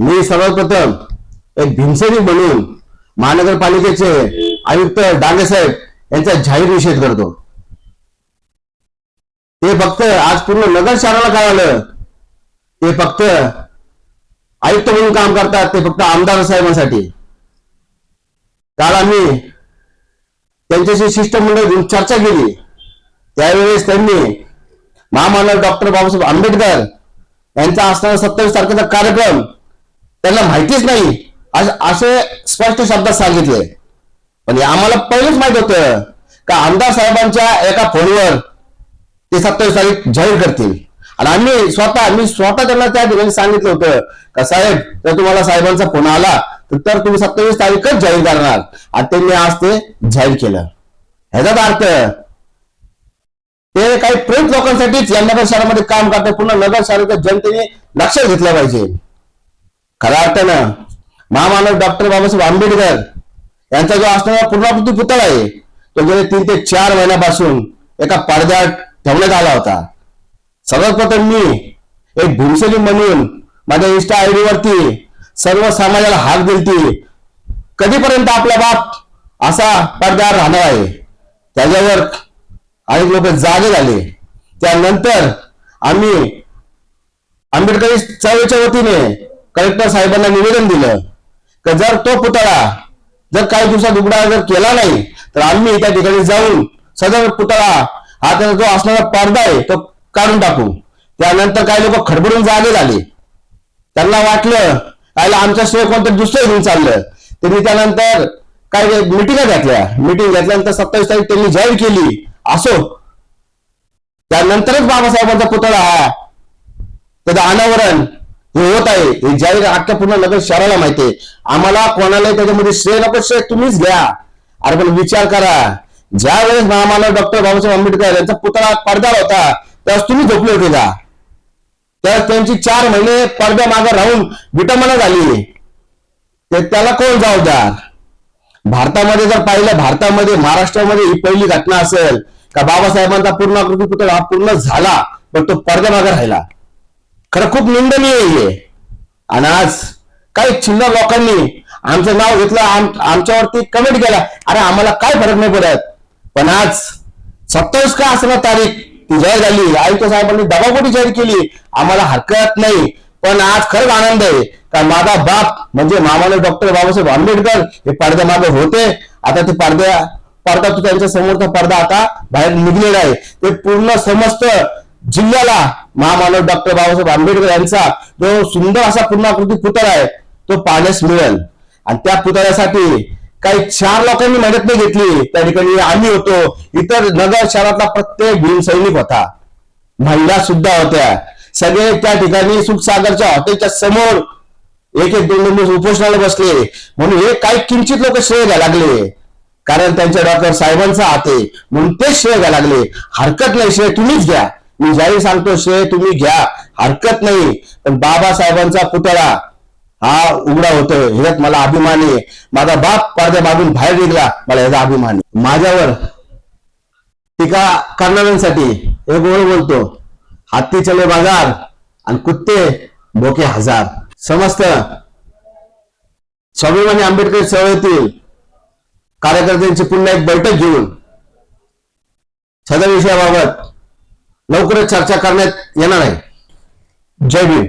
मी सर्वप्रथम एक भीमसेनी म्हणून महानगरपालिकेचे आयुक्त डांगे साहेब यांचा जाहीर निषेध करतो. ते फक्त आज पूर्ण नगर शहराला आलं? ते फक्त आयुक्त म्हणून काम करतात ते फक्त आमदार साहेबांसाठी. काल आम्ही त्यांच्याशी शिष्टमंडळ घेऊन चर्चा केली. त्यावेळेस त्यांनी महामानव डॉक्टर बाबासाहेब आंबेडकर यांचा असणारा सत्तावीस तारखेचा कार्यक्रम त्यांना माहितीच नाही. असे स्पष्ट शब्दात सांगितले. पण आम्हाला पहिलेच माहीत होतं का आमदार साहेबांच्या एका फोनवर ते सत्तावीस तारीख जाहीर करतील. आणि आम्ही स्वतः मी स्वतः त्यांना त्या ठिकाणी सांगितलं होतं का साहेब जर तुम्हाला साहेबांचा फोन आला तर- तुम्ही सत्तावीस तारीखच जाहीर करणार. आणि त्यांनी आज ते जाहीर केलं. ह्याचा अर्थ ते काही प्रेम लोकांसाठीच या नगर शहरामध्ये काम करतात. पुन्हा नगर शहराच्या जनतेने लक्षात घेतलं पाहिजे. खऱ्या अर्थानं महामानव डॉक्टर बाबासाहेब आंबेडकर यांचा जो असणारा पूर्णाकृती पुतळा आहे तो गेले तीन ते चार महिन्यापासून एका पडद्यात ठेवण्यात आला होता. सर्वात प्रथम मी एक भूमसेली म्हणून माझ्या इन्स्टा आय वरती सर्व समाजाला हाक दिलती. कधीपर्यंत आपला बाप असा पडद्यावर राहणार आहे? त्याच्यावर अनेक लोक जागे झाले. त्यानंतर आम्ही आंबेडकरी चळवळीच्या वतीने कलेक्टर साहेबांना निवेदन दिलं की जर तो पुतळा जर काही दिवसात उघडा जर केला नाही तर आम्ही त्या ठिकाणी जाऊन सदर पुतळा हा त्याचा जो असणारा पडदा आहे तो काढून टाकू. त्यानंतर काही लोक खडबडून जागे झाले. त्यांना वाटलं आयला आमच्या शिवाय कोणतं दुसरं घेऊन चाललं. त्यांनी त्यानंतर काही मिटिंगा घेतल्या. मिटिंग घेतल्यानंतर सत्तावीस तारीख त्यांनी जाहीर केली. असो. त्यानंतरच बाबासाहेबांचा पुतळा हा त्याचं अनावरण होत आहे. हे जाहीर अख्ख्या पूर्ण नगर शहराला माहिती आहे. आम्हाला कोणालाही त्याच्यामध्ये श्रेय नको श्रेय तुम्हीच घ्या. अरे पण विचार करा. ज्या वेळेस महामानव डॉक्टर बाबासाहेब आंबेडकर यांचा पुतळा पडदा होता त्यावेळेस तुम्ही झोपले होते का? त्यावेळेस त्यांची चार महिने पडद्या मागे राहून विटंबना झाली. तर त्याला कोण जबाबदार? भारतामध्ये जर पाहिलं भारतामध्ये महाराष्ट्रामध्ये ही पहिली घटना असेल का बाबासाहेबांचा पूर्ण पुतळा हा पूर्ण झाला पण तो पडद्या मागे राहिला? खरं खूप निंदनीय आहे आणि आज काही चिल्लर लोकांनी आमचं नाव घेतलं आमच्यावरती कमेंट केला. अरे आम्हाला काय फरक नाही पडत. पण आज सत्तावीस का असणार तारीख ती जाहीर झाली. आयुक्त साहेबांनी दबावपोटी जाहीर केली. आम्हाला हरकत नाही. पण आज खरंच आनंद आहे. का माझा बाप म्हणजे मामाने डॉक्टर बाबासाहेब आंबेडकर हे पडद्या मागे होते. आता ते पडद्या पडदा त्यांच्या समोरचा पडदा आता बाहेर निघलेला आहे. ते पूर्ण समस्त जिल्ह्याला महामानव डॉक्टर बाबासाहेब आंबेडकर यांचा जो सुंदर असा पूर्णाकृती पुतळा आहे तो पाहण्यास मिळेल. आणि त्या पुतळ्यासाठी काही चार लोकांनी मदत नाही घेतली. त्या ठिकाणी आम्ही होतो. इतर नगर शहरातला प्रत्येक भीमसैनिक होता. महिला सुद्धा होत्या. सगळे त्या ठिकाणी सुखसागरच्या हॉटेलच्या समोर एक एक दोन दोन दिवस उपोषणाला बसले. म्हणून हे काही किंचित लोक श्रेय घ्यायला लागले. कारण त्यांच्या डॉक्टर साहेबांचा हात आहे. म्हणून तेच श्रेय घ्यायला लागले. हरकत नाही श्रेय तुम्हीच घ्या. मी जाहीर सांगतो श्रेय तुम्ही घ्या. हरकत नाही. पण बाबासाहेबांचा पुतळा हा उघडा होतोय. ह्याच्यात मला अभिमान आहे. माझा बाप पडद्या मागून बाहेर निघला. मला ह्याचा अभिमान आहे. माझ्यावर टीका करणाऱ्यांसाठी एक गोळ बोलतो. हत्ती चले बाजार आणि कुत्ते बोके हजार. समस्त स्वाभिमानी आंबेडकर चळवळीतील कार्यकर्त्यांची पुन्हा एक बैठक घेऊन सदर विषयाबाबत लवकरच चर्चा करण्यात येणार आहे. जय भीम.